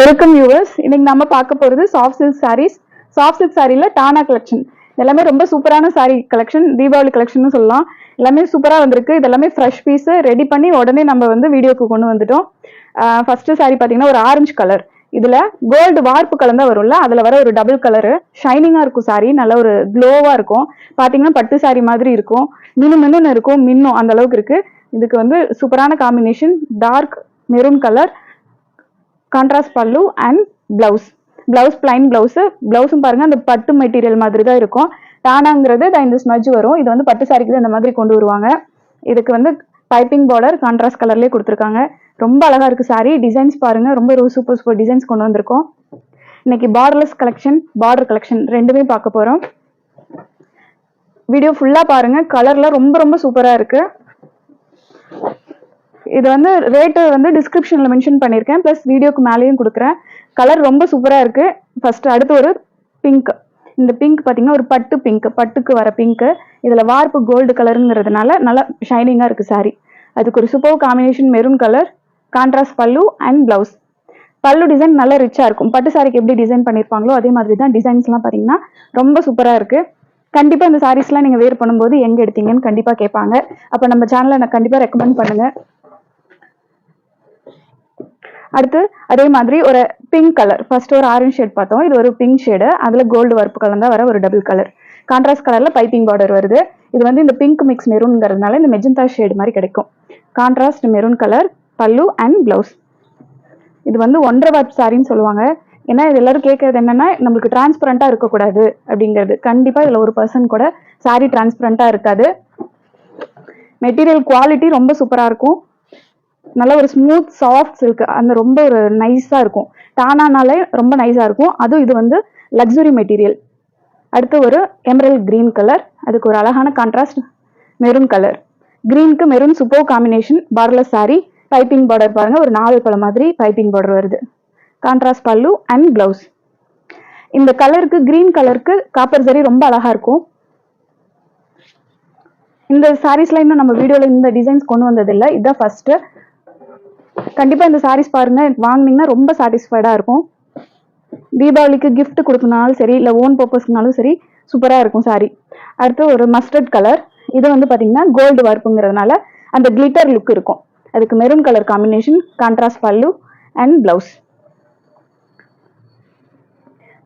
Welcome viewers இன்னைக்கு நம்ம பார்க்க போறது soft silk saris soft silk சாரில டானா கலெக்ஷன் எல்லாமே ரொம்ப சூப்பரான சாரி கலெக்ஷன் தீபாவளி கலெக்ஷன் சொல்லலாம். எல்லாமே சூப்பரா வந்திருக்கு. இது எல்லாமே ஃப்ரெஷ் பீஸ் ரெடி பண்ணி உடனே நம்ம வந்து வீடியோக்கு கொண்டு வந்துட்டோம். ஃபர்ஸ்ட் சாரி பாத்தீங்கன்னா ஒரு ஆரஞ்சு கலர் இதுல கோல்டு வார்ப்பு கலந்தா வரும்ல அதுல வர ஒரு டபுள் கலரு ஷைனிங்கா இருக்கும் சாரி நல்ல ஒரு க்ளோவா இருக்கும். பாத்தீங்கன்னா பட்டு சாரி மாதிரி இருக்கும். மினு மின்னு இருக்கும். மின்னும் அந்த அளவுக்கு இருக்கு. இதுக்கு வந்து சூப்பரான combination dark maroon colour contrast பல்லு and blouse blouse plain blouse பிளவுஸும் பாருங்க அந்த பட்டு மெட்டீரியல் மாதிரி தான் இருக்கும். டானாங்கிறது இந்த ஸ்மஜ் வரும். இது வந்து பட்டு சாரிக்கு தான் இந்த மாதிரி கொண்டு வருவாங்க. இதுக்கு வந்து பைப்பிங் பார்டர் கான்ட்ராஸ்ட் கலர்லேயே கொடுத்துருக்காங்க. ரொம்ப அழகாக இருக்கு சாரி டிசைன்ஸ் பாருங்கள் ரொம்ப ரொம்ப சூப்பர் சூப்பர் டிசைன்ஸ் கொண்டு வந்திருக்கோம். இன்னைக்கு பார்டர்லெஸ் கலெக்ஷன் பார்டர் கலெக்ஷன் ரெண்டுமே பார்க்க போகிறோம் வீடியோ ஃபுல்லாக பாருங்கள் கலர்லாம் ரொம்ப ரொம்ப சூப்பராக இருக்குது இது வந்து ரேட்டு வந்து டிஸ்கிரிப்ஷனில் மென்ஷன் பண்ணியிருக்கேன் ப்ளஸ் வீடியோக்கு மேலேயும் கொடுக்குறேன். கலர் ரொம்ப சூப்பராக இருக்குது ஃபஸ்ட்டு அடுத்து ஒரு பிங்க் இந்த பிங்க் பார்த்தீங்கன்னா ஒரு பட்டு பிங்க் பட்டுக்கு வர பிங்க்கு இதில் வார்ப்பு கோல்டு கலருங்கிறதுனால நல்லா ஷைனிங்காக இருக்குது சாரி அதுக்கு ஒரு super combination maroon colour contrast pallu and blouse pallu design நல்லா ரிச்சாக இருக்கும். பட்டு சாரிக்கு எப்படி டிசைன் பண்ணியிருப்பாங்களோ அதே மாதிரி தான் டிசைன்ஸ்லாம் பார்த்தீங்கன்னா ரொம்ப சூப்பராக இருக்குது கண்டிப்பாக இந்த சாரீஸ்லாம் நீங்கள் வேர் பண்ணும்போது எங்கே எடுத்தீங்கன்னு கண்டிப்பாக கேட்பாங்க. அப்போ நம்ம சேனலை நான் கண்டிப்பாக ரெக்கமெண்ட் பண்ணுங்கள் அடுத்து அதே மாதிரி ஒரு பிங்க் கலர் ஃபர்ஸ்ட் ஒரு ஆரஞ்சு ஷேட் பார்த்தோம். இது ஒரு பிங்க் ஷேடு அதில் கோல்டு வறுப்பு கலந்தா வர ஒரு டபுள் கலர் கான்ட்ராஸ்ட் கலரில் பைப்பிங் பார்டர் வருது. இது வந்து இந்த பிங்க் மிக்ஸ் மெரூன்ங்கிறதுனால இந்த மெஜந்தா ஷேடு மாதிரி கிடைக்கும். Contrast maroon colour pallu and blouse இது வந்து ஒன்றரை வாட் சாரின்னு சொல்லுவாங்க. ஏன்னா இது எல்லாரும் கேட்கறது என்னன்னா நம்மளுக்கு டிரான்ஸ்பரண்டா இருக்கக்கூடாது அப்படிங்கிறது. கண்டிப்பா இதுல ஒரு பர்சன் கூட சாரி டிரான்ஸ்பரண்டா இருக்காது. மெட்டீரியல் குவாலிட்டி ரொம்ப சூப்பரா இருக்கும். நல்ல ஒரு ஸ்மூத் சாஃப்ட் சில்க் அந்த ரொம்ப ஒரு நைஸா இருக்கும். டானானாலே ரொம்ப நைஸா இருக்கும். அதுவும் இது வந்து லக்ஸுரி மெட்டீரியல் அடுத்து ஒரு எமரல் கிரீன் கலர் அதுக்கு ஒரு அழகான contrast maroon colour கிரீனுக்கு maroon super combination parlour sari piping border பாருங்க ஒரு நாவல் பழம் மாதிரி பைப்பிங் பார்டர் வருது. கான்ட்ராஸ்ட் பல்லு அண்ட் பிளவுஸ் இந்த கலருக்கு கிரீன் கலருக்கு காப்பர் சரி ரொம்ப அழகா இருக்கும். இந்த சாரீஸ்ல இன்னும் நம்ம வீடியோல இந்த டிசைன்ஸ் கொண்டு வந்ததில்லை. இதுதான் ஃபர்ஸ்ட் கண்டிப்பா இந்த சாரீஸ் பாருங்க. வாங்குனீங்கன்னா ரொம்ப சாட்டிஸ்ஃபைடா இருக்கும். தீபாவளிக்கு கிஃப்ட் கொடுக்கனாலும் சரி இல்ல ஓன் பர்பஸ்க்குனாலும் சரி சூப்பரா இருக்கும் சாரி அடுத்து ஒரு மஸ்டர்ட் கலர் இது வந்து பாத்தீங்கன்னா கோல்டு வார்ப்புங்கிறதுனால அந்த கிளிட்டர் லுக் இருக்கும். அதுக்கு maroon colour combination contrast pallu and blouse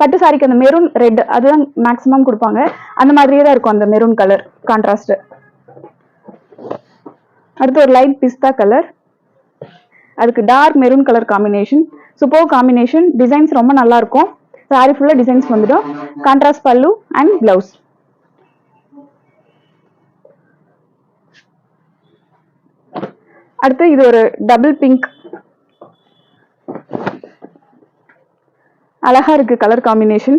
பட்டு சாரிக்கு அந்த மெரூன் ரெட் அதுதான் மேக்ஸிமம் கொடுப்பாங்க. அந்த மாதிரியே தான் இருக்கும் அந்த மெரூன் கலர் கான்ட்ராஸ்ட் அடுத்து ஒரு லைட் பிஸ்தா கலர் அதுக்கு dark maroon colour combination super combination designs ரொம்ப நல்லா இருக்கும் சாரி ஃபுல்லாக டிசைன்ஸ் வந்துடும். கான்ட்ராஸ்ட் பல்லு அண்ட் பிளவுஸ் அடுத்து இது ஒரு டபுள் பிங்க் அழகா இருக்கு கலர் காம்பினேஷன்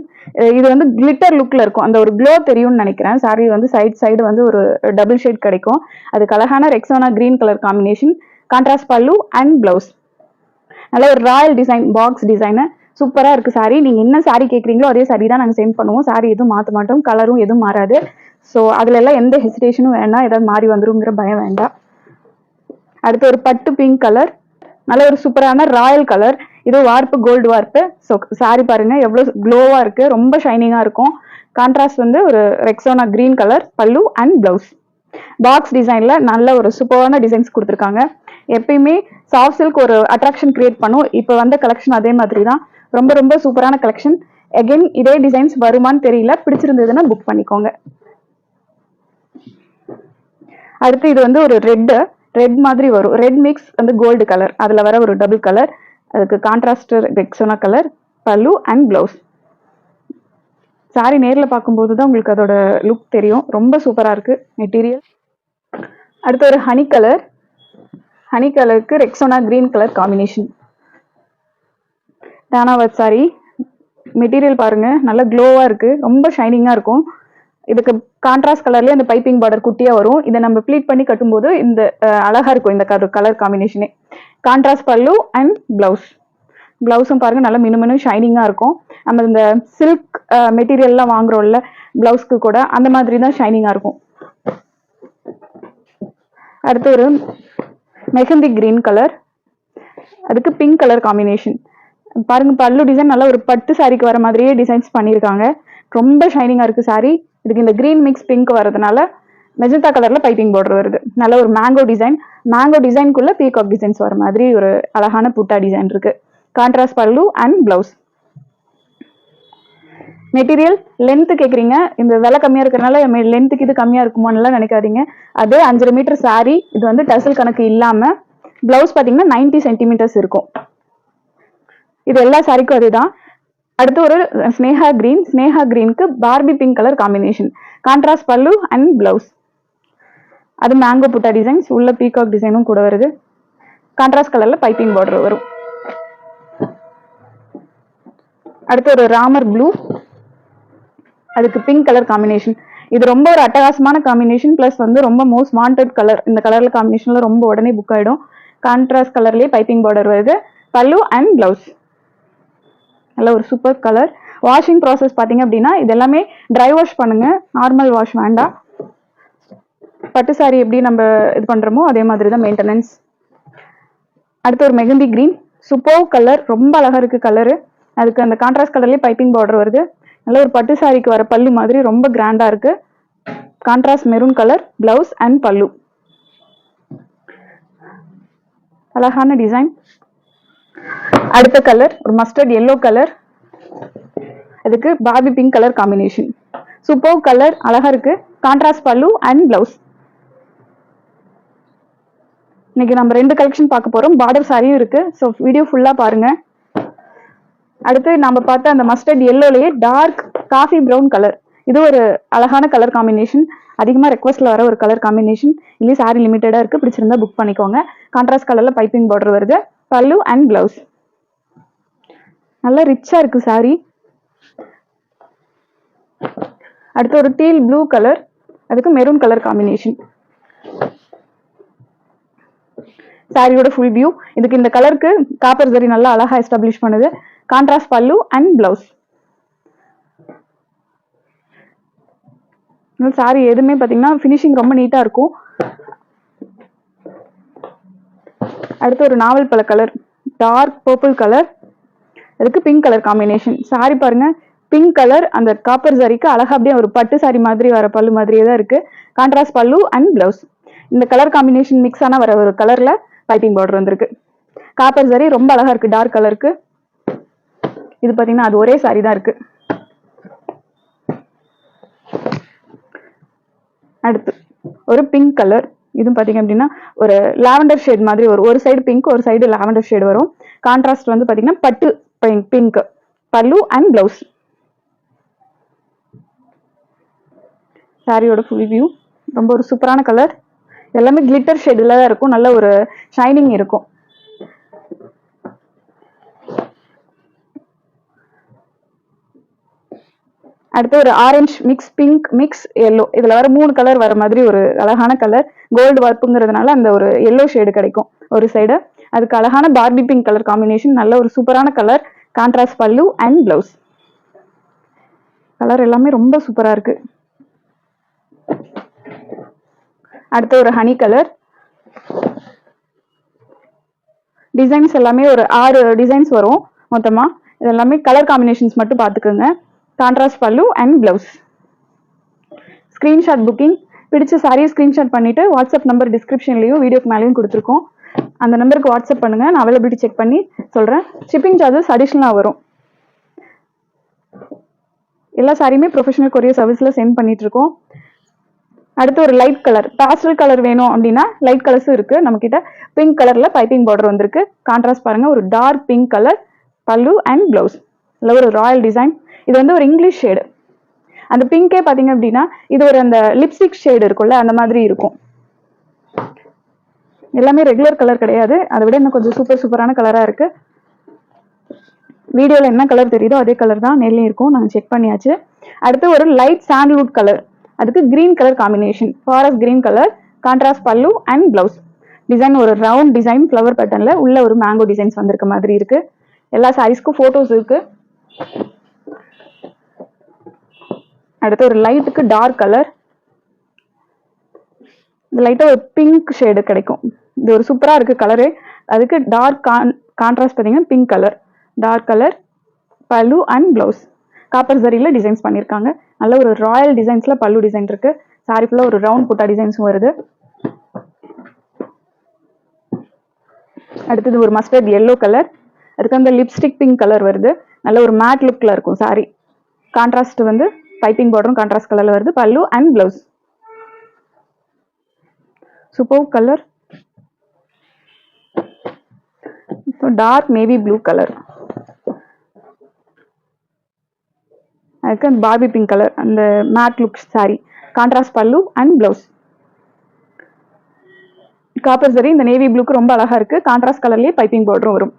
இது வந்து கிளிட்டர் லுக்ல இருக்கும். அந்த ஒரு க்ளோ தெரியும்னு நினைக்கிறேன். சாரி வந்து சைட் சைடு வந்து ஒரு டபுள் ஷேட் கிடைக்கும். அதுக்கு அழகான Rexona green colour combination contrast pallu and blouse நல்ல ஒரு ராயல் டிசைன் பாக்ஸ் டிசைனு சூப்பராக இருக்குது சாரி நீங்கள் என்ன சாரி கேட்குறீங்களோ அதே சாரி தான் நாங்கள் சென்ட் பண்ணுவோம். சாரி எதுவும் மாற்ற மாட்டோம். கலரும் எதுவும் மாறாது. ஸோ அதில் எல்லாம் எந்த ஹெசிடேஷனும் வேண்டாம் ஏதாவது மாறி வந்துருங்கிற பயம் வேண்டாம். அடுத்து ஒரு பட்டு பிங்க் கலர் நல்ல ஒரு சூப்பரான ராயல் கலர் இது வார்ப்பு கோல்டு வார்ப்பு ஸோ சாரி பாருங்க. எவ்வளோ க்ளோவாக இருக்குது ரொம்ப ஷைனிங்காக இருக்கும். கான்ட்ராஸ்ட் வந்து ஒரு Rexona green colour pallu and blouse box டிசைனில் நல்ல ஒரு சூப்பரான டிசைன்ஸ் கொடுத்துருக்காங்க. எப்பயுமே சாஃப்ட் சில்க் ஒரு அட்ராக்ஷன் கிரியேட் பண்ணும். இப்போ வந்த கலெக்ஷன் அதே மாதிரி தான் ரொம்ப ரொம்ப சூப்பரான கலெக்ஷன் அகெயின் இதே டிசைன்ஸ் வருமான்னு தெரியல. பிடிச்சிருந்ததுன்னா புக் பண்ணிக்கோங்க. அடுத்து இது வந்து ஒரு ரெட்டு ரெட் மாதிரி வரும். ரெட் மிக்ஸ் வந்து கோல்டு கலர் அதில் வர ஒரு டபுள் கலர் அதுக்கு கான்ட்ராஸ்டர் Rexona colour pallu and blouse sari நேரில் பார்க்கும்போது தான் உங்களுக்கு அதோட லுக் தெரியும். ரொம்ப சூப்பராக இருக்குது மெட்டீரியல் அடுத்து ஒரு ஹனி கலர் ஹனி கலருக்கு ரெக்ஸோனா கிரீன் கலர் காம்பினேஷன் டானாவத் சாரி மெட்டீரியல் பாருங்க. நல்லா க்ளோவாக இருக்கு. ரொம்ப ஷைனிங்காக இருக்கும். இதுக்கு கான்ட்ராஸ்ட் கலர்லேயே அந்த பைப்பிங் பார்டர் குட்டியாக வரும். இதை நம்ம ப்ளீட் பண்ணி கட்டும்போது இந்த அழகாக இருக்கும் இந்த கலர் கலர் காம்பினேஷனே கான்ட்ராஸ்ட் பல்லு அண்ட் ப்ளவுஸ் ப்ளவுஸும் பாருங்கள் நல்லா மினுமினு ஷைனிங்காக இருக்கும். நம்ம இந்த சில்க் மெட்டீரியல்லாம் வாங்குறோம்ல ப்ளவுஸ்க்கு கூட அந்த மாதிரி தான் ஷைனிங்காக இருக்கும். அடுத்து ஒரு மெஹந்தி கிரீன் கலர் அதுக்கு பிங்க் கலர் காம்பினேஷன் பாருங்க பல்லு டிசைன் நல்லா ஒரு பட்டு சாரிக்கு வர மாதிரியே டிசைன்ஸ் பண்ணியிருக்காங்க. ரொம்ப ஷைனிங்காக இருக்குது சாரி இதுக்கு இந்த கிரீன் மிக்ஸ் பிங்க் வரதுனால மெஜந்தா கலரில் பைப்பிங் பார்டர் வருது. நல்ல ஒரு மேங்கோ டிசைன் மேங்கோ டிசைனுக்குள்ளே பீகாக் டிசைன்ஸ் வர மாதிரி ஒரு அழகான புட்டா டிசைன் இருக்குது கான்ட்ராஸ்ட் பல்லு அண்ட் பிளவுஸ் மெட்டீரியல் லென்த் கேக்குறீங்க. இந்த விலை கம்மியா இருக்கறனால லென்த்துக்கு இது கம்மியா இருக்குமோன்னு நினைக்காதீங்க. அதே அஞ்சரை மீட்டர் saree இது வந்து டசல் கணக்கு இல்லாம பிளவுஸ் பாத்தீங்கன்னா 90 சென்டிமீட்டர்ஸ் இருக்கும். இது எல்லா சாரிக்கும் அதுதான். அடுத்து ஒரு Sneha green Sneha கிரீனுக்கு Barbie pink colour combination contrast pallu and blouse அது மேங்கோ புட்டா டிசைன்ஸ் உள்ள பீகாக் டிசைனும் கூட வருது. கான்ட்ராஸ்ட் கலர்ல பைப்பிங் பார்டர் வரும். அடுத்து ஒரு ராமர் ப்ளூ அதுக்கு பிங்க் கலர் காம்பினேஷன் இது ரொம்ப ஒரு அட்டகாசமான காம்பினேஷன் ப்ளஸ் வந்து ரொம்ப மோஸ்ட் வாண்டட் கலர் இந்த கலர்ல காம்பினேஷன்ல ரொம்ப உடனே புக் ஆயிடும். கான்ட்ராஸ்ட் கலர்லயே பைப்பிங் பார்டர் வருது. பல்லு அண்ட் பிளவுஸ் நல்ல ஒரு சூப்பர் கலர் வாஷிங் ப்ராசஸ் பாத்தீங்க அப்படின்னா இது எல்லாமே ட்ரை வாஷ் பண்ணுங்க. நார்மல் வாஷ் வேண்டாம். பட்டு சாரி எப்படி நம்ம இது பண்றோமோ அதே மாதிரி தான் மெயின்டெனன்ஸ் அடுத்து ஒரு மெகந்தி கிரீன் சூப்பர் கலர் ரொம்ப அழகா இருக்கு கலரு அதுக்கு அந்த கான்ட்ராஸ்ட் கலர்லேயே பைப்பிங் பார்டர் வருது. நல்ல ஒரு பட்டு சாரிக்கு வர பல்லு மாதிரி ரொம்ப கிராண்டா இருக்கு. Contrast maroon colour blouse and pallu. அழகான டிசைன் அடுத்த கலர் ஒரு மஸ்டர்ட் எல்லோ கலர் அதுக்கு Bobby pink colour combination super colour அழகா இருக்கு. கான்ட்ராஸ்ட் பல்லு அண்ட் பிளவுஸ் இன்னைக்கு நம்ம ரெண்டு கலெக்ஷன் பார்க்க போறோம். பார்டர் சாரியும் இருக்கு. ஸோ வீடியோ ஃபுல்லா பாருங்க. அடுத்து நம்ம பார்த்த அந்த மஸ்டர்ட் எல்லோலயே டார்க் காஃபி ப்ரௌன் கலர் இது ஒரு அழகான கலர் காம்பினேஷன் அதிகமாக ரெக்வஸ்ட்ல வர ஒரு கலர் காம்பினேஷன் இல்லையே சாரி லிமிட்டடா இருக்கு. பிடிச்சிருந்தா புக் பண்ணிக்கோங்க. கான்ட்ராஸ்ட் கலர்ல பைப்பிங் பார்டர் வருது. பல்லு அண்ட் பிளவுஸ் நல்லா ரிச்சா இருக்கு சாரி அடுத்து ஒரு டீல் ப்ளூ கலர் அதுக்கு மெரூன் கலர் காம்பினேஷன் சாரியோட ஃபுல் வியூ இதுக்கு இந்த கலருக்கு காப்பர் ஜரி நல்லா அழகா எஸ்டாப்ளிஷ் பண்ணுது. கான்ட்ராஸ்ட் பல்லு அண்ட் பிளவுஸ் சாரி எதுவுமே பாத்தீங்கன்னா ஃபினிஷிங் ரொம்ப நீட்டா இருக்கும். அடுத்து ஒரு நாவல் பழ கலர் டார்க் பர்பிள் கலர் அதுக்கு பிங்க் கலர் காம்பினேஷன் சாரி பாருங்க பிங்க் கலர் அந்த காப்பர் சாரிக்கு அழகா அப்படியே ஒரு பட்டு சாரி மாதிரி வர பல்லு மாதிரியே தான் இருக்கு. கான்ட்ராஸ்ட் பல்லு அண்ட் பிளவுஸ் இந்த கலர் காம்பினேஷன் மிக்ஸ் ஆன வர ஒரு கலர்ல பைப்பிங் பார்டர் வந்திருக்கு. காப்பர் சாரி ரொம்ப அழகா இருக்கு டார்க் கலருக்கு இது பாத்தீங்கன்னா அது ஒரே சாரி தான் இருக்கு. அடுத்து ஒரு பிங்க் கலர் இதுவும் பாத்தீங்க அப்படின்னா ஒரு லாவெண்டர் ஷேட் மாதிரி வரும். ஒரு சைடு பிங்க் ஒரு சைடு லாவெண்டர் ஷேட் வரும். கான்ட்ராஸ்ட் வந்து பாத்தீங்கன்னா பட்டு பிங்க் பல்லு அண்ட் பிளவுஸ் சாரியோட ஃபுல் வியூ ரொம்ப ஒரு சூப்பரான கலர் எல்லாமே கிளிட்டர் ஷேடில் தான் இருக்கும். நல்ல ஒரு ஷைனிங் இருக்கும். அடுத்து ஒரு orange mix pink mix yellow இதில் வர மூணு கலர் வர மாதிரி ஒரு அழகான கலர் கோல்டு வார்ப்புங்கிறதுனால அந்த ஒரு எல்லோ ஷேடு கிடைக்கும் ஒரு சைடு அதுக்கு அழகான பார்பி பிங்க் கலர் காம்பினேஷன் நல்ல ஒரு சூப்பரான colour contrast pallu and blouse colour எல்லாமே ரொம்ப சூப்பராக இருக்கு. அடுத்து ஒரு ஹனி கலர் டிசைன்ஸ் எல்லாமே ஒரு ஆறு டிசைன்ஸ் வரும் மொத்தமாக இது எல்லாமே கலர் காம்பினேஷன்ஸ் மட்டும் பார்த்துக்கோங்க. கான்ட்ராஸ்ட் பல்லு அண்ட் பிளவுஸ் ஸ்க்ரீன்ஷாட் புக்கிங் பிடிச்ச சாரியை ஸ்க்ரீன்ஷாட் பண்ணிவிட்டு வாட்ஸ்அப் நம்பர் டிஸ்கிரிப்ஷன்லேயும் வீடியோக்கு மேலேயும் கொடுத்துருக்கோம். அந்த நம்பருக்கு வாட்ஸ்அப் பண்ணுங்கள் நான் அவைலபிலிட்டி செக் பண்ணி சொல்கிறேன் ஷிப்பிங் சார்ஜஸ் அடிஷ்னலாக வரும். எல்லா சாரியுமே ப்ரொஃபஷனல் கொரியர் சர்வீஸில் சென்ட் பண்ணிகிட்ருக்கோம் அடுத்து ஒரு லைட் கலர் பேஸ்டல் கலர் வேணும் அப்படின்னா லைட் கலர்ஸும் இருக்குது நம்மக்கிட்ட பிங்க் கலரில் பைப்பிங் பார்டர் வந்திருக்கு. கான்ட்ராஸ்ட் பாருங்கள் ஒரு dark pink colour pallu and blouse இல்லை ஒரு ராயல் டிசைன் இது வந்து ஒரு இங்கிலீஷ் ஷேடு அந்த பிங்கே பார்த்தீங்க அப்படின்னா இது ஒரு அந்த லிப்ஸ்டிக் ஷேடு இருக்கும்ல அந்த மாதிரி இருக்கும். எல்லாமே ரெகுலர் கலர் கிடையாது. அதை விட இன்னும் கொஞ்சம் சூப்பர் சூப்பரான கலராக இருக்கு. வீடியோவில் என்ன கலர் தெரியுதோ அதே கலர் தான் நெல்லையும் இருக்கும். நாங்கள் செக் பண்ணியாச்சு. அடுத்து ஒரு லைட் சாண்டல்வுட் கலர் அதுக்கு green colour combination forest green colour contrast pallu and blouse design ஒரு ரவுண்ட் டிசைன் ஃப்ளவர் பட்டனில் உள்ள ஒரு மேங்கோ டிசைன்ஸ் வந்திருக்க மாதிரி இருக்குது எல்லா சாரீஸ்க்கும் ஃபோட்டோஸ் இருக்குது அடுத்து ஒரு லைட்டுக்கு டார்க் கலர் இந்த லைட்டாக ஒரு பிங்க் ஷேடு கிடைக்கும். இது ஒரு சூப்பராக இருக்குது கலரு அதுக்கு டார்க் கான் கான்ட்ராஸ்ட் பார்த்தீங்கன்னா pink colour dark colour pallu and blouse copper சரியில் designs பண்ணியிருக்காங்க. நல்ல ஒரு ராயல் டிசைன்ஸில் பல்லு டிசைன் இருக்கு. சாரி ஃபுல்லாக ஒரு ரவுண்ட் புட்டா டிசைன்ஸும் வருது. அடுத்தது ஒரு மஸ்டர்ட் எல்லோ கலர் அதுக்கு அந்த லிப்ஸ்டிக் பிங்க் கலர் வருது. நல்ல ஒரு மேட் லுக்கில் இருக்கும் சாரி கான்ட்ராஸ்ட் வந்து பைப்பிங் பார்டரும் கான்ட்ராஸ்ட் கலரில் வருது. Pallu and blouse super colour so dark navy blue colour அதுக்கு அந்த பார்பி பிங்க் கலர் அந்த matte look sari contrast pallu and blouse copper sari இந்த நேவி ப்ளூக்கு ரொம்ப அழகா இருக்கு. கான்ட்ராஸ்ட் கலர்லேயே பைப்பிங் பார்டரும் வரும்.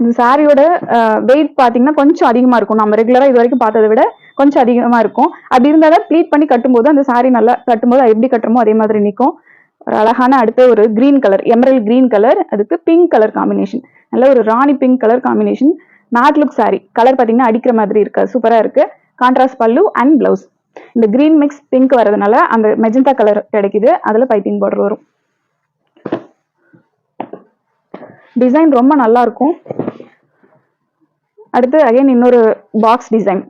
இந்த சாரியோட வெயிட் பார்த்தீங்கன்னா கொஞ்சம் அதிகமாக இருக்கும். நம்ம ரெகுலராக இது வரைக்கும் பார்த்ததை விட கொஞ்சம் அதிகமாக இருக்கும். அப்படி இருந்தாலும் ப்ளீட் பண்ணி கட்டும்போது அந்த சாரி நல்லா கட்டும்போது அது எப்படி கட்டுறமோ அதே மாதிரி நிற்கும் ஒரு அழகான அடுத்த ஒரு green colour emerald green colour அதுக்கு பிங்க் கலர் காம்பினேஷன் நல்ல ஒரு rani pink colour combination matte look sari colour பார்த்தீங்கன்னா அடிக்கிற மாதிரி இருக்கு. சூப்பராக இருக்கு. கான்ட்ராஸ்ட் பல்லு அண்ட் பிளவுஸ் இந்த கிரீன் மிக்ஸ் பிங்க் வரதுனால அந்த மெஜந்தா கலர் கிடைக்குது. அதில் பைப்பிங் பார்டர் வரும். டிசைன் ரொம்ப நல்லா இருக்கும் அடுத்து அகைன் இன்னொரு பாக்ஸ் டிசைன்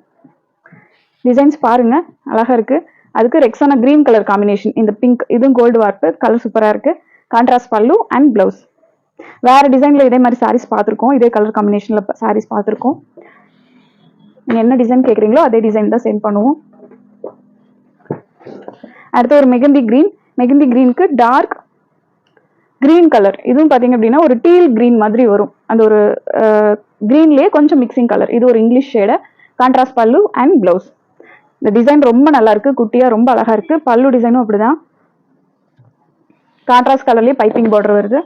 டிசைன்ஸ் பாருங்க அழகா இருக்கு. அதுக்கு ரெக்ஸான கிரீன் கலர் காம்பினேஷன் இந்த பிங்க் இதுவும் கோல்டு வார்ப்பு கலர் சூப்பரா இருக்கு. கான்ட்ராஸ்ட் பல்லு அண்ட் பிளவுஸ் வேற டிசைன்ல இதே மாதிரி சாரீஸ் பார்த்துருக்கோம் இதே கலர் காம்பினேஷன்ல சாரீஸ் பார்த்துருக்கோம் நீங்க என்ன டிசைன் கேட்குறீங்களோ அதே டிசைன் தான் சென்ட் பண்ணுவோம். அடுத்து ஒரு மெகந்தி கிரீன் மெகந்தி கிரீனுக்கு டார்க் கிரீன் கலர் இதுவும் பாத்தீங்க அப்படின்னா ஒரு டீல் கிரீன் மாதிரி வரும். அந்த ஒரு கிரீன்லயே கொஞ்சம் மிக்சிங் கலர் இது ஒரு இங்கிலீஷ் ஷேடை கான்ட்ராஸ்ட் பல்லு அண்ட் பிளவுஸ் இந்த டிசைன் ரொம்ப நல்லா இருக்கு. குட்டியா ரொம்ப அழகா இருக்கு. பல்லு டிசைனும் அப்படிதான். கான்ட்ராஸ்ட் கலர்லயே பைப்பிங் பார்டர் வருது.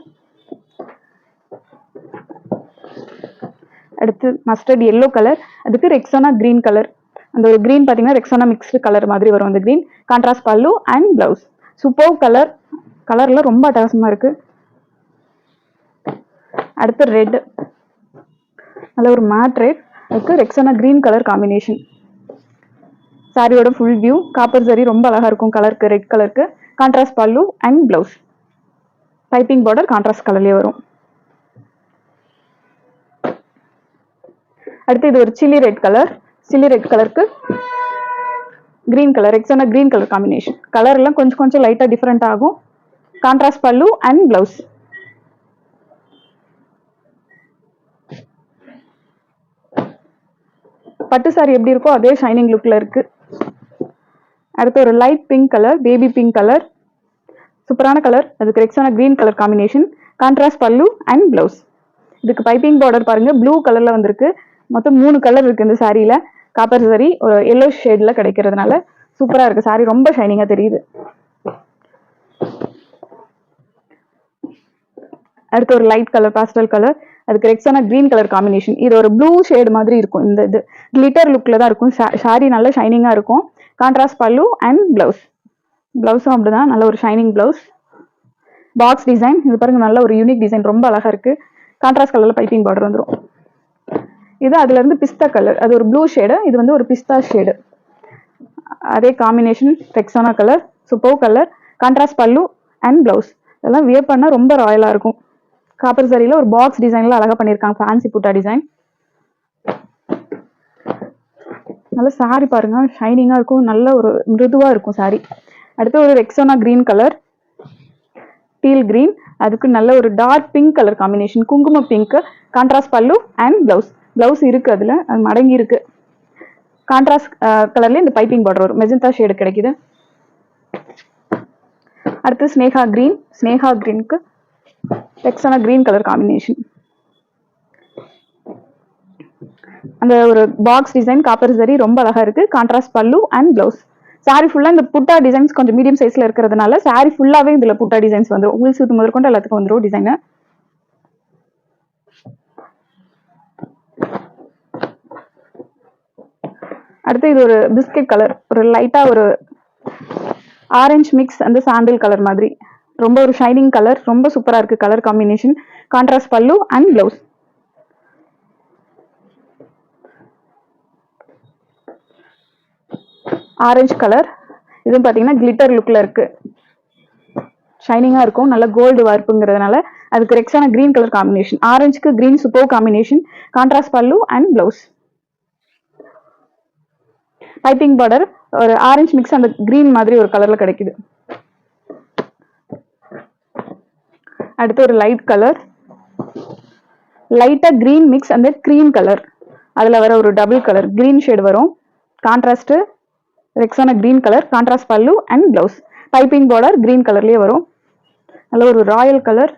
அடுத்து மஸ்டர்ட் எல்லோ கலர் அதுக்கு ரெக்ஸோனா கிரீன் கலர் அந்த ஒரு கிரீன் பார்த்தீங்கன்னா ரெக்ஸோனா மிக்ஸ்டு கலர் மாதிரி வரும் அந்த green contrast pallu and blouse super colour கலர்ல ரொம்ப அட்டகாசமா இருக்கு. அடுத்து ரெட் நல்ல ஒரு மேட் ரெட் அதுக்கு ரெக்ஸானா கிரீன் கலர் காம்பினேஷன் சாரியோட ஃபுல் வியூ காப்பர் சரி ரொம்ப அழகா இருக்கும் கலருக்கு ரெட் கலருக்கு contrast pallu and blouse piping border contrast கலர்லேயே வரும். அடுத்து இது ஒரு chilli red colour chilli red கலருக்கு green colour Rexona green colour combination colour எல்லாம் கொஞ்சம் கொஞ்சம் லைட்டாக டிஃப்ரெண்ட் ஆகும். கான்ட்ராஸ்ட் பல்லு அண்ட் பிளவுஸ் பட்டு சாரி எப்படி இருக்கோ அதே ஷைனிங் லுக்கில் இருக்கு. அடுத்து ஒரு light pink colour baby pink colour சூப்பரான கலர் அதுக்கு Rexona green colour combination contrast pallu and blouse இதுக்கு பைப்பிங் பார்டர் பாருங்க. ப்ளூ கலர்ல வந்திருக்கு. மொத்தம் மூணு கலர் இருக்கு இந்த சாரியில காப்பர் சாரி ஒரு எல்லோ ஷேட்ல கிடைக்கிறதுனால சூப்பரா இருக்கு. சாரி ரொம்ப ஷைனிங்கா தெரியுது. அடுத்து ஒரு லைட் கலர் பாஸ்டல் கலர் அதுக்கு ரெக்ஸான கிரீன் கலர் காம்பினேஷன் இது ஒரு ப்ளூ ஷேடு மாதிரி இருக்கும். இந்த இது கிளிட்டர் லுக்கில் தான் இருக்கும். ஷாரி நல்ல ஷைனிங்காக இருக்கும். கான்ட்ராஸ்ட் பல்லு அண்ட் ப்ளவுஸ் ப்ளவுஸும் அப்படிதான். நல்ல ஒரு ஷைனிங் ப்ளவுஸ் பாக்ஸ் டிசைன் இது பாருங்க நல்ல ஒரு யூனிக் டிசைன் ரொம்ப அழகாக இருக்குது கான்ட்ராஸ்ட் கலரில் பைப்பிங் பார்டர் வந்துடும் இது அதுலேருந்து பிஸ்தா கலர் அது ஒரு ப்ளூ ஷேடு இது வந்து ஒரு பிஸ்தா ஷேடு அதே combination Rexona colour சுப்போ colour contrast pallu and blouse இதெல்லாம் வியர் பண்ணால் ரொம்ப ராயலாக இருக்கும். காப்பர் சரியில் ஒரு பாக்ஸ் டிசைன்ல அழகா பண்ணியிருக்காங்க ஃபேன்சி புட்டா டிசைன் நல்ல சாரி பாருங்க. ஷைனிங்காக இருக்கும். நல்ல ஒரு மிருதுவாக இருக்கும் சாரி அடுத்து ஒரு Rexona green colour teal green அதுக்கு நல்ல ஒரு டார்க் பிங்க் கலர் காம்பினேஷன் குங்கும pink contrast pallu and blouse blouse இருக்குது அதில். அது மடங்கி இருக்கு. கான்ட்ராஸ்ட் கலர்ல இந்த பைப்பிங் பார்டர் வரும். மெஜந்தா ஷேடு கிடைக்குது. அடுத்து ஸ்னேகா கிரீன் ஸ்னேகா க்ரீனுக்கு ரெக்ஸானா கிரீன் கலர் காம்பினேஷன் அந்த ஒரு பாக்ஸ் டிசைன் காப்பர் சரி ரொம்ப அழகா இருக்கு. கான்ட்ராஸ்ட் பல்லு அண்ட் பிளவுஸ் சாரி ஃபுல்லாக இந்த புட்டா டிசைன்ஸ் கொஞ்சம் மீடியம் சைஸ்ல இருக்கிறதுனால சாரி ஃபுல்லாகவே இதில் புட்டா டிசைன்ஸ் வந்துடும் உள் சூத்து முதற்கொண்டு எல்லாத்துக்கும் வந்துரும் டிசைனு அடுத்து இது ஒரு பிஸ்கட் கலர் ஒரு லைட்டாக ஒரு ஆரஞ்சு மிக்ஸ் அந்த சாண்டில் கலர் மாதிரி. ரொம்ப ஒரு ஷைனிங் கலர் ரொம்ப சூப்பராக இருக்கு colour combination contrast pallu and blouse orange colour இதுவும் பாத்தீங்கன்னா கிளிட்டர் லுக்ல இருக்கு. ஷைனிங்காக இருக்கும். நல்ல கோல்டு வார்ப்புங்கிறதுனால அதுக்கு Rexona green colour combination ஆரஞ்சுக்கு green super combination contrast pallu and blouse piping border ஒரு ஆரஞ்சு மிக்ஸ் அந்த கிரீன் மாதிரி ஒரு கலர்ல கிடைக்குது. அடுத்து ஒரு லைட் கலர் லைட்டாக க்ரீன் மிக்ஸ் அந்த க்ரீன் கலர் அதில் வர ஒரு டபுள் கலர் க்ரீன் ஷேட் வரும். Contrast Rexona green colour contrast pallu and blouse piping border green கலர்லேயே வரும். நல்ல ஒரு ராயல் கலர்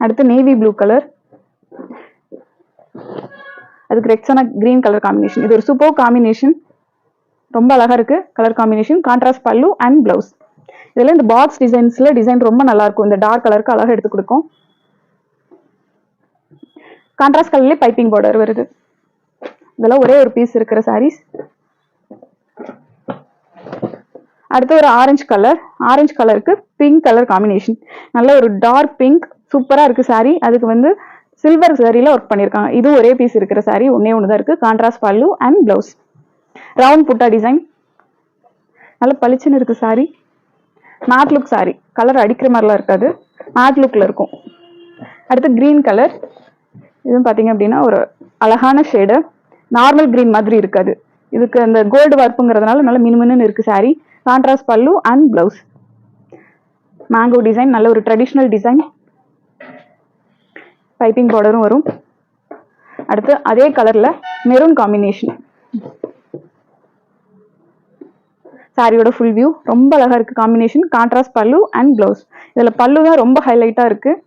அடுத்து நேவி ப்ளூ கலர் அதுக்கு ரெக்ஸான க்ரீன் கலர் காம்பினேஷன் இது ஒரு சூப்பர் காம்பினேஷன் ரொம்ப அழகாக இருக்குது colour combination contrast pallu and blouse இதில் இந்த பாக்ஸ் டிசைன்ஸில் டிசைன் ரொம்ப நல்லாயிருக்கும் இந்த டார்க் கலருக்கு அழகாக எடுத்து கொடுக்கும். கான்ட்ராஸ்ட் கலர்லேயே பைப்பிங் பார்டர் வருது. இதெல்லாம் ஒரே ஒரு பீஸ் இருக்கிற சாரீஸ் அடுத்து ஒரு ஆரஞ்சு கலர் ஆரஞ்சு கலருக்கு பிங்க் கலர் காம்பினேஷன் நல்ல ஒரு டார்க் பிங்க் சூப்பராக இருக்குது சாரீ அதுக்கு வந்து சில்வர் சாரியில ஒர்க் பண்ணியிருக்காங்க இதுவும் ஒரே பீஸ் இருக்கிற சாரீ ஒன்னே ஒன்று தான் இருக்கு. Contrast pallu and blouse round butta design நல்ல பளிச்சுன்னு இருக்கு sari matte look sari colour அடிக்கிற மாதிரிலாம் இருக்காது. மேட் லுக்கில் இருக்கும். அடுத்து கிரீன் கலர் இதுவும் பார்த்தீங்க அப்படின்னா ஒரு அழகான ஷேடு நார்மல் கிரீன் மாதிரி இருக்காது. இதுக்கு அந்த கோல்டு வார்ப்புங்கிறதுனால நல்ல மினுமினு இருக்குது saree. Contrast pallu and blouse mango design நல்ல ஒரு ட்ரெடிஷ்னல் டிசைன் பைப்பிங் பார்டரும் வரும். அடுத்து அதே கலரில் மெரூன் காம்பினேஷன் சாரியோட ஃபுல் வியூ ரொம்ப அழகாக இருக்குது combination contrast pallu and blouse இதில் பல்லு தான் ரொம்ப ஹைலைட்டாக இருக்குது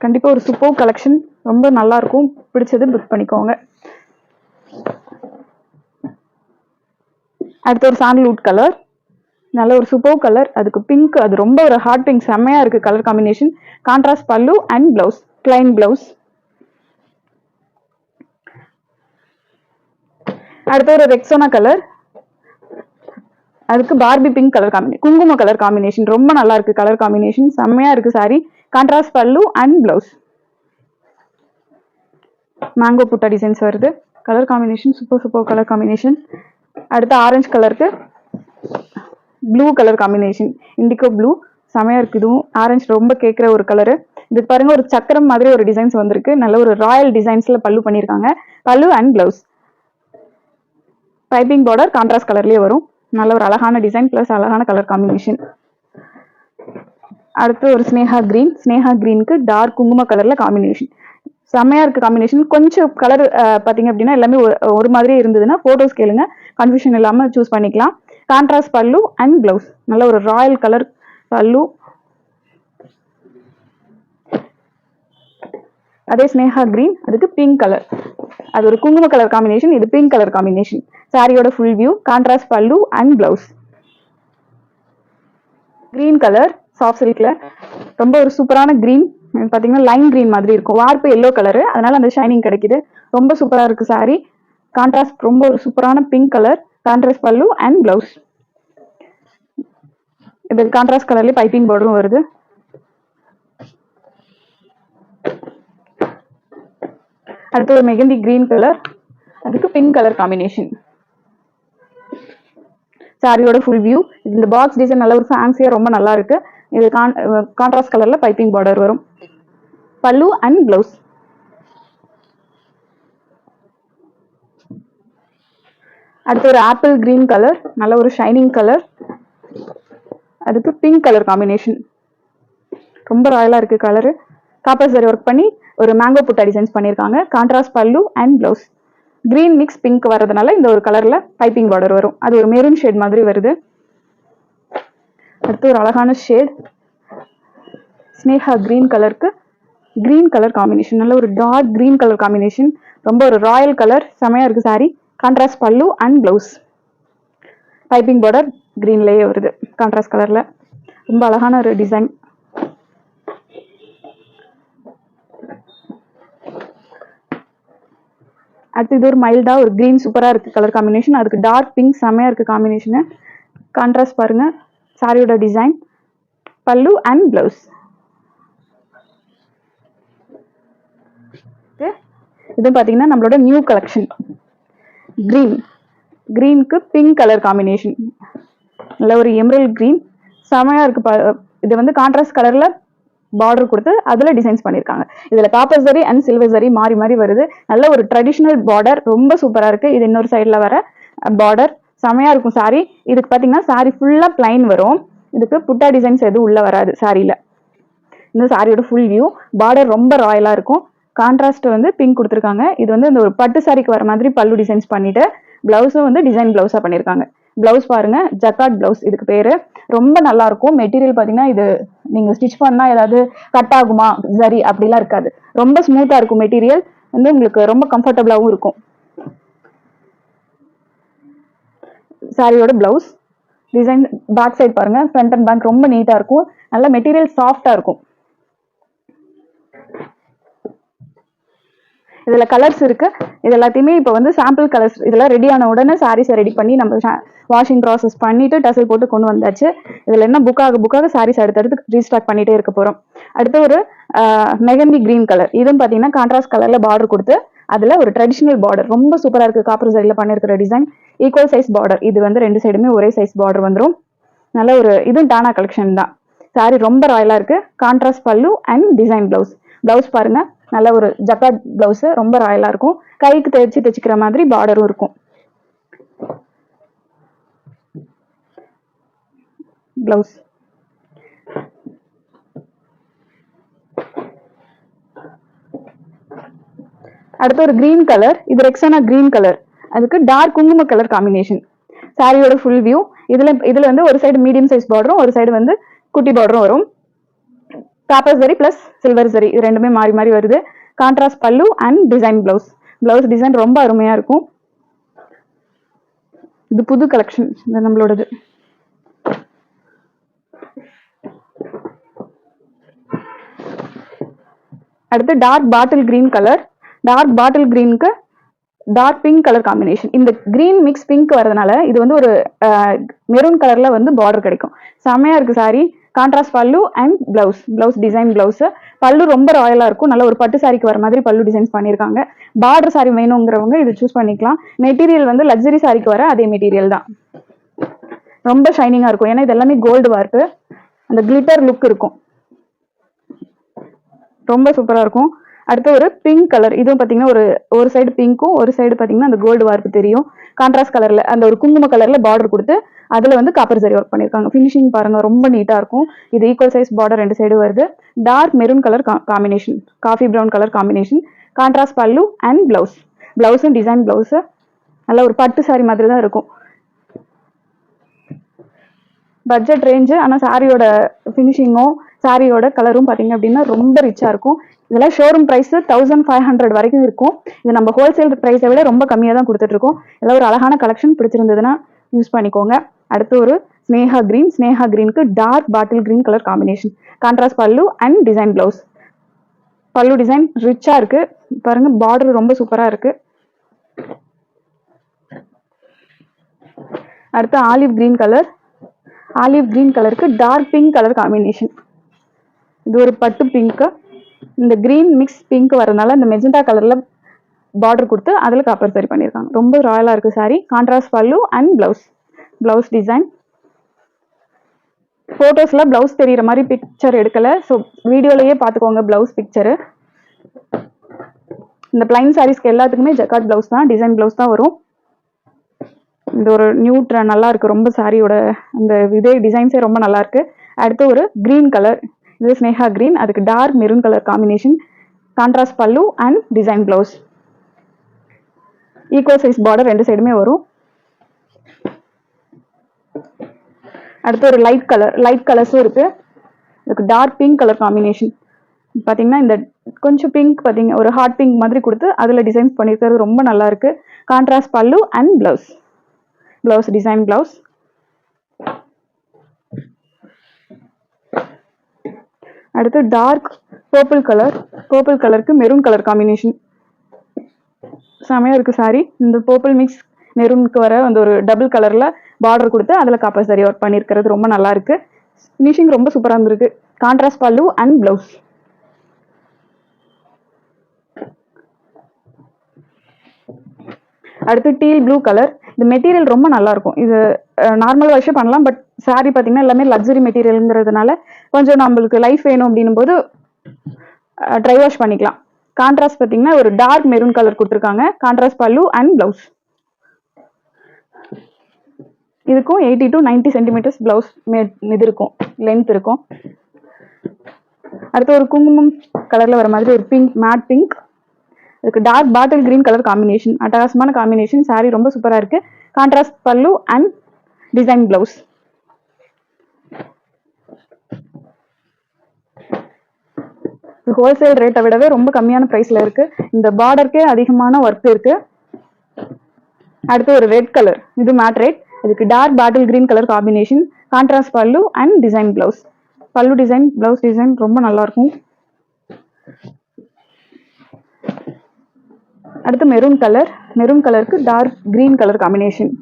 கண்டிப்பாக ஒரு சூப்பர் கலெக்ஷன் ரொம்ப நல்லாயிருக்கும் பிடிச்சது புக் பண்ணிக்கோங்க. அடுத்து ஒரு சாண்டல்வுட் கலர் நல்ல ஒரு சூப்பர் கலர் அதுக்கு பிங்க் அது ரொம்ப ஒரு ஹாட் பிங்க் செம்மையாக இருக்குது colour combination contrast pallu and blouse plain blouse அடுத்து ஒரு ரெக்ஸோனா கலர் அதுக்கு பார்பி பிங்க் கலர் காம்பினேஷன் குங்கும கலர் காம்பினேஷன் ரொம்ப நல்லா இருக்கு கலர் காம்பினேஷன் செம்மையா இருக்கு sari contrast pallu and blouse mango butta designs வருது. Colour combination super super colour combination அடுத்து ஆரஞ்சு கலருக்கு blue colour combination indigo blue செமையா இருக்கு இதுவும். ஆரஞ்சு ரொம்ப கேட்குற ஒரு கலரு இது பாருங்க ஒரு சக்கரம் மாதிரி ஒரு டிசைன்ஸ் வந்திருக்கு. நல்ல ஒரு ராயல் டிசைன்ஸ்ல பல்லு பண்ணியிருக்காங்க. Pallu and blouse piping border contrast கலர்லேயே வரும். நல்ல ஒரு அழகான டிசைன் ப்ளஸ் அழகான கலர் காம்பினேஷன் அடுத்து ஒரு ஸ்னேகா கிரீன் ஸ்னேகா கிரீனுக்கு டார்க் குங்கும கலரில் காம்பினேஷன் செம்மையாக இருக்க காம்பினேஷன் கொஞ்சம் கலர் பார்த்தீங்க அப்படின்னா எல்லாமே ஒரு- மாதிரியே இருந்ததுன்னா ஃபோட்டோஸ் கேளுங்க. கன்ஃபியூஷன் இல்லாமல் சூஸ் பண்ணிக்கலாம். கான்ட்ராஸ்ட் பல்லு அண்ட் ப்ளவுஸ் நல்ல ஒரு ராயல் கலர் பல்லு. அதே ஸ்னேகா கிரீன் அதுக்கு பிங்க் கலர் அது ஒரு குங்கும கலர் காம்பினேஷன் இது பிங்க் கலர் காம்பினேஷன் சாரியோட full view contrast pallu and blouse green colour soft சில்க்ல ரொம்ப ஒரு சூப்பரான கிரீன் பார்த்தீங்கன்னா லைன் கிரீன் மாதிரி இருக்கும். வார்ப்பு எல்லோ கலரு அதனால அந்த ஷைனிங் கிடைக்குது. ரொம்ப சூப்பராக இருக்கு சாரி கான்ட்ராஸ்ட் ரொம்ப ஒரு சூப்பரான pink colour contrast pallu and blouse இது கான்ட்ராஸ்ட் கலர்லேயே பைப்பிங் பார்டரும் வருது. அடுத்து ஒரு மெகந்தி கிரீன் கலர் அதுக்கு பிங்க் கலர் காம்பினேஷன் சாரியோட ஃபுல் வியூ இந்த பாக்ஸ் டிசைன் நல்ல ஒரு ஃபேன்சியாக ரொம்ப நல்லா இருக்கு. இது கான்ட்ராஸ்ட் கலரில் பைப்பிங் பார்டர் வரும். பல்லு அண்ட் பிளவுஸ் அடுத்து ஒரு ஆப்பிள் கிரீன் கலர் நல்ல ஒரு ஷைனிங் கலர் அதுக்கு பிங்க் கலர் காம்பினேஷன் ரொம்ப ராயலாக இருக்குது கலரு காப்பர் சரி ஒர்க் பண்ணி ஒரு மேங்கோ புட்டா டிசைன்ஸ் பண்ணியிருக்காங்க. Contrast pallu and blouse green mix pink வரதுனால இந்த ஒரு கலரில் பைப்பிங் பார்டர் வரும். அது ஒரு மெரூன் ஷேட் மாதிரி வருது. அடுத்து ஒரு அழகான ஷேட் ஸ்னேகா க்ரீன் கலருக்கு க்ரீன் கலர் காம்பினேஷன் நல்ல ஒரு டார்க் கிரீன் கலர் காம்பினேஷன் ரொம்ப ஒரு ராயல் கலர் செமையாக இருக்கு sari contrast pallu and blouse piping border க்ரீன்லேயே வருது. கான்ட்ராஸ்ட் கலரில் ரொம்ப அழகான ஒரு டிசைன் அடுத்து இது ஒரு மைல்டா ஒரு கிரீன் சூப்பரா இருக்கு கலர் காம்பினேஷன் அதுக்கு டார்க் பிங்க் செம்மையாக இருக்கு காம்பினேஷனு கான்ட்ராஸ்ட் பாருங்க. சாரியோட டிசைன் பல்லு அண்ட் பிளவுஸ் இது பாத்தீங்கன்னா நம்மளோட நியூ கலெக்ஷன் கிரீன் கிரீனுக்கு பிங்க் கலர் காம்பினேஷன் நல்ல ஒரு எம்ரல் க்ரீன் செமையாக இருக்கு பா இது வந்து கான்ட்ராஸ்ட் கலர்ல பார்டர் கொடுத்து அதுல டிசைன்ஸ் பண்ணிருக்காங்க. இதுல காப்பர் சரி அண்ட் சில்வர் சரி மாறி மாறி வருது. நல்ல ஒரு ட்ரெடிஷ்னல் பார்டர் ரொம்ப சூப்பரா இருக்கு. இது இன்னொரு சைடில் வர பார்டர் செமையா இருக்கும் சாரி இதுக்கு பாத்தீங்கன்னா சாரி ஃபுல்லா பிளைன் வரும். இதுக்கு புட்டா டிசைன்ஸ் எதுவும் உள்ள வராது சாரியில இந்த சாரியோட ஃபுல் வியூ பார்டர் ரொம்ப ராயலா இருக்கும். கான்ட்ராஸ்ட் வந்து பிங்க் கொடுத்துருக்காங்க. இது வந்து இந்த ஒரு பட்டு சாரிக்கு வர மாதிரி பல்லு டிசைன்ஸ் பண்ணிட்டு பிளவுஸும் வந்து டிசைன் பிளவுஸா பண்ணியிருக்காங்க பிளவுஸ் பாருங்க ஜக்காட் பிளவுஸ் இதுக்கு பேரு. ரொம்ப நல்லா இருக்கும் மெட்டீரியல் பாத்தீங்கன்னா இது நீங்க ஸ்டிச் பண்ணா ஏதாவது கட் ஆகுமா? சரி அப்படிலாம் இருக்காது. ரொம்ப ஸ்மூத்தா இருக்கும் மெட்டீரியல் வந்து உங்களுக்கு ரொம்ப கம்ஃபர்டபுளாகவும் இருக்கும். சாரியோட பிளவுஸ் டிசைன் பேக் சைட் பாருங்க. ஃப்ரண்ட் அண்ட் பேக் ரொம்ப நீட்டா இருக்கும். நல்ல மெட்டீரியல் சாஃப்டா இருக்கும். இதில் கலர்ஸ் இருக்குது இது எல்லாத்தையுமே இப்போ வந்து சாம்பிள் கலர்ஸ் இதெல்லாம் ரெடியான உடனே சாரீஸை ரெடி பண்ணி நம்ம வாஷிங் ப்ராசஸ் பண்ணிவிட்டு டசல் போட்டு கொண்டு வந்தாச்சு. இதில் என்ன புக்காக புக்காக சாரீஸ் அடுத்தடுத்து ரீஸ்டாக் பண்ணிகிட்டே இருக்க போகிறோம் அடுத்து ஒரு மெகந்தி கிரீன் கலர் இதுவும் பார்த்தீங்கன்னா கான்ட்ராஸ்ட் கலரில் பார்டர் கொடுத்து அதில் ஒரு ட்ரெடிஷ்னல் பார்டர் ரொம்ப சூப்பராக இருக்குது காப்பர் சைடில் பண்ணிருக்கிற டிசைன் ஈக்குவல் சைஸ் பார்டர் இது வந்து ரெண்டு சைடுமே ஒரே சைஸ் பார்டர் வந்துடும் நல்ல ஒரு இதுவும் டானா கலெக்ஷன் தான். சாரி ரொம்ப ராயலாக இருக்குது கான்ட்ராஸ்ட் பல்லு அண்ட் டிசைன் ப்ளவுஸ் ப்ளவுஸ் பாருங்கள் நல்ல ஒரு ஜக்காட் பிளவுஸ் ரொம்ப ராயலா இருக்கும். கைக்கு தைச்சு தைச்சிக்கிற மாதிரி பார்டரும் இருக்கும். பிளவுஸ் அடுத்து ஒரு கிரீன் கலர் இது ரெக்ஸானா கிரீன் கலர் அதுக்கு டார்க் குங்கும கலர் காம்பினேஷன் சாரியோட ஃபுல் வியூ இதுல இதுல வந்து ஒரு சைடு மீடியம் சைஸ் பார்டரும் ஒரு சைடு வந்து குட்டி பார்டரும் வரும். காப்பர் சரி பிளஸ் சில்வர் சரி இது ரெண்டுமே மாறி மாறி வருது. Contrast pallu and design blouse blouse design ரொம்ப அருமையா இருக்கும். இது புது கலெக்ஷன் இது நம்மளோடது. அடுத்து dark bottle green colour dark bottle கிரீனுக்கு dark pink colour combination இந்த கிரீன் மிக்ஸ் பிங்க் வரதுனால இது வந்து ஒரு மெரூன் கலர்ல வந்து பார்டர் கிடைக்கும். செமையா இருக்கு sari contrast pallu and blouse blouse design blouse pallu ரொம்ப ராயலா இருக்கும். நல்ல ஒரு பட்டு சாரிக்கு வர மாதிரி பல்லு டிசைன்ஸ் பண்ணியிருக்காங்க. பார்டர் சாரி வேணுங்கிறவங்க இது சூஸ் பண்ணிக்கலாம். மெட்டீரியல் வந்து லக்ஸரி சாரிக்கு வர அதே மெட்டீரியல் தான். ரொம்ப ஷைனிங்கா இருக்கும். ஏன்னா இது எல்லாமே கோல்டு வார்ப்பு அந்த கிளிட்டர் லுக் இருக்கும். ரொம்ப சூப்பரா இருக்கும். அடுத்து ஒரு பிங்க் கலர் இதுவும் பார்த்தீங்கன்னா ஒரு ஒரு சைடு பிங்க்கும் ஒரு சைடு பார்த்தீங்கன்னா அந்த கோல்டு வார்ப்பு தெரியும். கான்ட்ராஸ்ட் கலரில் அந்த ஒரு குங்கும கலரில் பார்டர் கொடுத்து அதில் வந்து காப்பர் சரி ஒர்க் பண்ணியிருக்காங்க. ஃபினிஷிங் பாருங்கள் ரொம்ப நீட்டாக இருக்கும். இது ஈக்குவல் சைஸ் பார்டர் ரெண்டு சைடு வருது. Dark maroon colour combination coffee brown colour combination contrast pallu and blouse பிளவுஸும் design blouse நல்ல ஒரு பட்டு சாரி மாதிரி தான் இருக்கும். பட்ஜெட் ரேஞ்சு ஆனால் சாரியோட ஃபினிஷிங்கும் சாரியோட கலரும் பார்த்தீங்க அப்படின்னா ரொம்ப ரிச்சாக இருக்கும். இதெல்லாம் showroom price thousand five hundred வரைக்கும் இருக்கும். இது நம்ம ஹோல்சேல் ப்ரைஸை விட ரொம்ப கம்மியாக தான் கொடுத்துட்ருக்கோம் இதெல்லாம் ஒரு அழகான கலெக்ஷன் பிடிச்சிருந்ததுன்னா யூஸ் பண்ணிக்கோங்க. அடுத்து ஒரு Sneha green Sneha கிரீனுக்கு dark bottle green colour combination contrast pallu and design blouse pallu design ரிச்சாக இருக்குது பாருங்க பார்டர் ரொம்ப சூப்பராக இருக்குது அடுத்து olive green colour olive green கலருக்கு டார்க் பிங்க் கலர் காம்பினேஷன் இது ஒரு பட்டு பிங்க்கு இந்த கிரீன் மிக்ஸ் பிங்க் வரதுனால இந்த மெஜெண்டா கலரில் பார்டர் கொடுத்து அதில் காப்பர் சரி பண்ணியிருக்காங்க ரொம்ப ராயலாக இருக்குது sari contrast pallu and blouse blouse design ஃபோட்டோஸில் blouse தெரிகிற மாதிரி பிக்சர் எடுக்கலை. ஸோ வீடியோலையே பார்த்துக்கோங்க பிளவுஸ் பிக்சரு இந்த பிளைன் சாரீஸ்க்கு எல்லாத்துக்குமே ஜக்காட் பிளவுஸ் தான் டிசைன் பிளவுஸ் தான் வரும். இந்த ஒரு நியூட்ர நல்லா இருக்கு. ரொம்ப சாரியோட அந்த இதே டிசைன்ஸே ரொம்ப நல்லா இருக்கு. அடுத்து ஒரு க்ரீன் கலர் இது ஸ்னேஹா கிரீன். அதுக்கு dark maroon colour combination contrast pallu and design blouse equal size border ரெண்டு சைடுமே வரும். அடுத்து ஒரு லைட் கலர் லைட் கலர்ஸும் இருக்கு. இதுக்கு டார்க் பிங்க் கலர் காம்பினேஷன் பார்த்தீங்கன்னா இந்த கொஞ்சம் பிங்க் பார்த்தீங்க ஒரு ஹாட் பிங்க் மாதிரி கொடுத்து அதில் டிசைன்ஸ் பண்ணியிருக்கிறது ரொம்ப நல்லா இருக்கு. Contrast pallu and blouse blouse design blouse அடுத்து டார்க் பர்பிள் கலர் பர்பிள் கலருக்கு மெரூன் கலர் காம்பினேஷன் செமையாக இருக்குது சாரி இந்த பர்பிள் மிக்ஸ் மெரூனுக்கு வர அந்த ஒரு டபுள் கலரில் பார்டர் கொடுத்து அதில் காப்பா சாரி ஒர்க் பண்ணியிருக்கிறது ரொம்ப நல்லா இருக்கு. ஃபினிஷிங் ரொம்ப சூப்பராக இருந்திருக்கு. கான்ட்ராஸ்ட் பல்லு அண்ட் ப்ளவுஸ் அடுத்து டீல் ப்ளூ கலர் இந்த மெட்டீரியல் ரொம்ப நல்லாயிருக்கும் இது நார்மல் வாஷே பண்ணலாம் பட் சாரி பார்த்தீங்கன்னா எல்லாமே லக்ஸரி மெட்டீரியல்ங்கிறதுனால கொஞ்சம் நம்மளுக்கு லைஃப் வேணும் அப்படின்னும் போது ட்ரை வாஷ் பண்ணிக்கலாம். கான்ட்ராஸ்ட் பார்த்தீங்கன்னா ஒரு டார்க் மெரூன் கலர் கொடுத்துருக்காங்க. கான்ட்ராஸ்ட் பல்லு அண்ட் பிளவுஸ் இதுக்கும் எயிட்டி டு 90 சென்டிமீட்டர்ஸ் பிளவுஸ் இது இருக்கும். லென்த் இருக்கும். அடுத்து ஒரு குங்குமம் கலர்ல வர மாதிரி ஒரு பிங்க் மேட் பிங்க் இதுக்கு dark bottle green colour combination அட்டகாசமான காம்பினேஷன் saree ரொம்ப சூப்பரா இருக்கு. கான்ட்ராஸ்ட் பல்லு அண்ட் டிசைன் பிளவுஸ் ஹோல்சேல் ரேட்டை விடவே ரொம்ப கம்மியான பிரைஸ்ல இருக்கு. இந்த பார்டருக்கே அதிகமான ஒர்க் இருக்கு. அடுத்து ஒரு ரெட் கலர் இது மேட் ரேட் இதுக்கு dark bottle green colour combination contrast pallu and design blouse pallu design blouse design ரொம்ப நல்லா இருக்கும் அடுத்து மெரூன் கலர் மெரூன் கலருக்கு டார்க் கிரீன் கலர் காம்பினேஷன்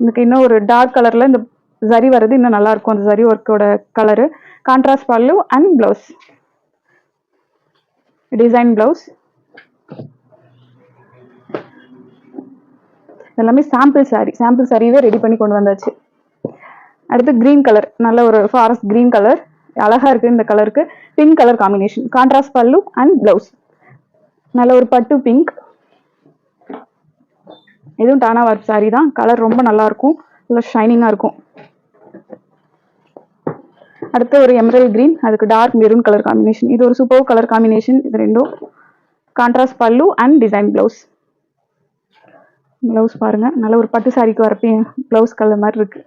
இதுக்கு இன்னும் ஒரு டார்க் கலர்ல இந்த சரி வர்றது இன்னும் நல்லா இருக்கும் அந்த சரி ஒர்க்கோட colour contrast pallu and blouse design blouse எல்லாமே சாம்பிள் சாரி சாம்பிள் சாரீவே ரெடி பண்ணி கொண்டு வந்தாச்சு. அடுத்து கிரீன் கலர் நல்ல ஒரு ஃபாரஸ்ட் கிரீன் கலர் அழகா இருக்கு இந்த கலருக்கு pink colour combination contrast pallu and blouse நல்ல ஒரு பட்டு பிங்க் இதுவும் டானா ஒர்க் சாரி தான். கலர் ரொம்ப நல்லா இருக்கும் நல்லா ஷைனிங்காக இருக்கும். அடுத்து ஒரு எமரல் கிரீன் அதுக்கு டார்க் மெரூன் கலர் காம்பினேஷன் இது ஒரு சூப்பர் கலர் காம்பினேஷன் இது ரெண்டும். கான்ட்ராஸ்ட் பல்லு அண்ட் டிசைன் பிளவுஸ் பிளவுஸ் பாருங்க. நல்ல ஒரு பட்டு சாரிக்கு வரப்ப பிளவுஸ் கலர் மாதிரி இருக்கு.